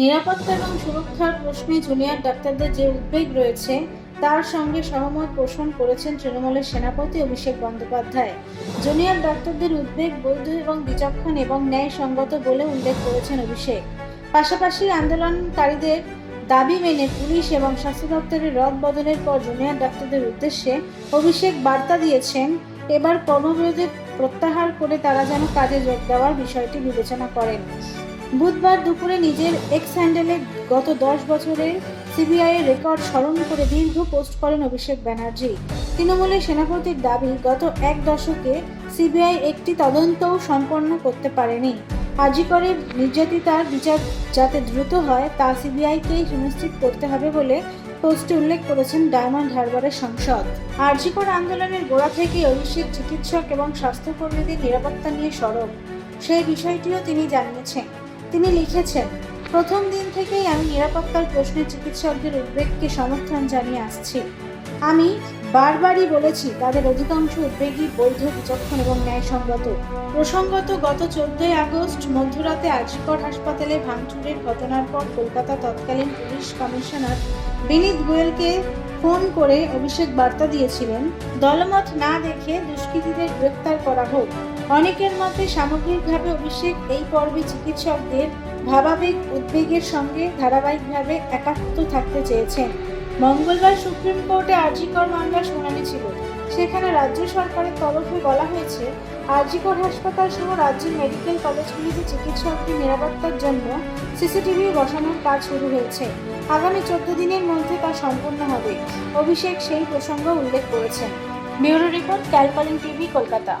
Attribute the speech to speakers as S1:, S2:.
S1: নিরাপত্তা এবং সুরক্ষার প্রশ্নে জুনিয়র ডাক্তারদের যে উদ্বেগ রয়েছে, তার সঙ্গে সহমত পোষণ করেছেন তৃণমূলের সেনাপতি অভিষেক বন্দ্যোপাধ্যায়। জুনিয়র ডাক্তারদের উদ্বেগ, বৈধ এবং বিচক্ষণ এবং ন্যায়সঙ্গত বলে উল্লেখ করেছেন অভিষেক। পাশাপাশি আন্দোলনকারীদের দাবি মেনে পুলিশ এবং স্বাস্থ্য দপ্তরের রদ বদলের পর জুনিয়র ডাক্তারদের উদ্দেশ্যে অভিষেক বার্তা দিয়েছেন, এবার কর্মবিরতি প্রত্যাহার করে তারা যেন কাজে যোগ দেওয়ার বিষয়টি বিবেচনা করেন। বুধবার দুপুরে নিজের এক্স হ্যান্ডেলে গত দশ বছরের সিবিআই এর রেকর্ড স্মরণ করে দীর্ঘ পোস্ট করেন অভিষেক ব্যানার্জি। তৃণমূলের সেনাপতির দাবি, গত এক দশকে সিবিআই একটি তদন্তও সম্পন্ন করতে পারেনি। আজিকরের নির্যাতিতার বিচার যাতে দ্রুত হয়, তা সিবিআইকেই সুনিশ্চিত করতে হবে বলে পোস্টে উল্লেখ করেছেন ডায়মন্ড হারবারের সংসদ। আরজিকর আন্দোলনের গোড়া থেকে অভিষেক চিকিৎসক এবং স্বাস্থ্যকর্মীদের নিরাপত্তা নিয়ে সরব। সেই বিষয়টিও তিনি জানিয়েছেন। তিনি লিখেছেন, প্রথম দিন থেকেই আমি নিরাপত্তার প্রশ্নে চিকিৎসকদের উদ্বেগকে সমর্থন জানিয়ে আসছি। আমি বারবারই বলেছি, তাদের অধিকাংশ উদ্বেগই বৈধ, বিচক্ষণ এবং ন্যায়সঙ্গত। প্রসঙ্গত, গত চোদ্দই আগস্ট মধ্যরাতে আজিকর হাসপাতালে ভাঙচুরের ঘটনার পর কলকাতা তৎকালীন পুলিশ কমিশনার বিনীত গোয়েলকে ফোন করে অভিষেক বার্তা দিয়েছিলেন, দলমত না দেখে দুষ্কৃতীদের গ্রেপ্তার করা হোক। অনেকের মতে সামগ্রিকভাবে অভিষেক এই পর্বে চিকিৎসকদের ভাবাবেগ, উদ্বেগের সঙ্গে ধারাবাহিকভাবে একাত্ম থাকতে চেয়েছেন। মঙ্গলবার সুপ্রিম কোর্টে আরজিকর মামলার শুনানি ছিল। সেখানে রাজ্য সরকারের তরফে বলা হয়েছে, আরজিকর হাসপাতাল সহ রাজ্যের মেডিকেল কলেজগুলিতে চিকিৎসকদের নিরাপত্তার জন্য সিসিটিভি বসানোর কাজ শুরু হয়েছে। আগামী চোদ্দ দিনের মধ্যে তা সম্পন্ন হবে। অভিষেক সেই প্রসঙ্গ উল্লেখ করেছেন। ব্যুরো রিপোর্ট ক্যালকলিং টিভি, কলকাতা।